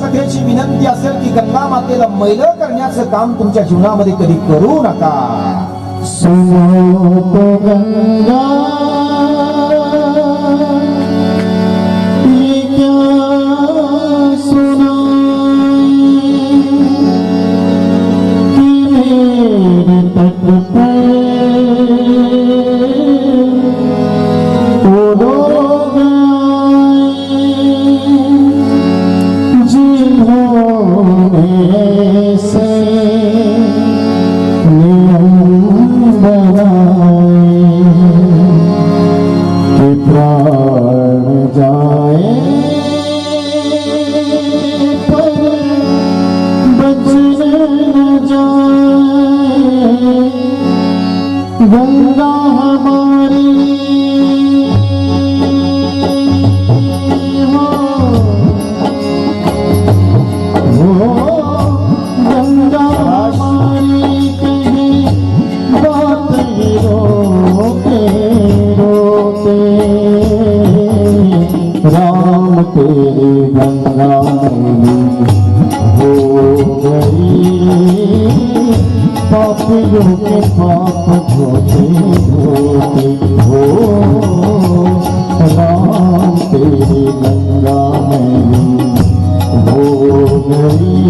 सखेची विनंती असेल की गंगा मातेला मैल करण्याचं काम तुमच्या जीवनामध्ये कधी करू नका सुना বেলায় প্রাণ যায় बंदा हमारी गंगा हो गई पापियों के पाप धोते धोते हो राम तेरी गंगा मैली हो गई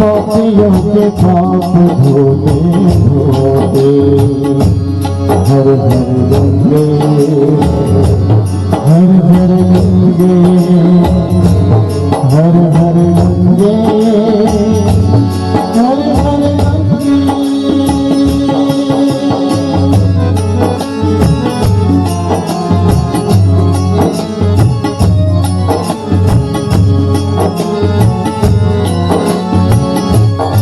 पापियों के पाप धोते धोते हर हर गंगे হর হর গঙ্গে হর হর গঙ্গে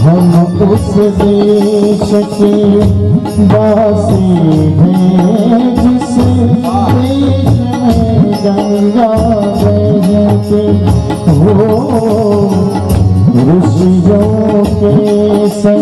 हम जिस देश में गंगा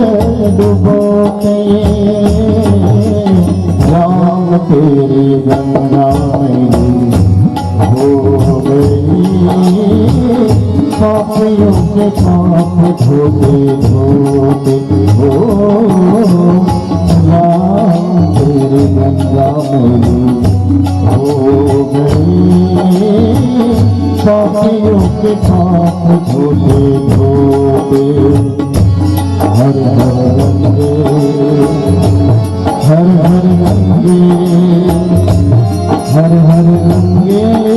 डुबो के राम तेरी गंगाई हो गई पापियों के पाप धोते धोते हो राम तेरी गंगाई हो गई पापियों के पाप धोते धोते হর হর বন্দে হর হর বন্দে হর হর বন্দে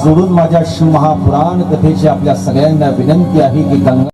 जोडून माझ्या शिवमहापुराण कथेची आपल्या सगळ्यांना विनंती आहे की गंगा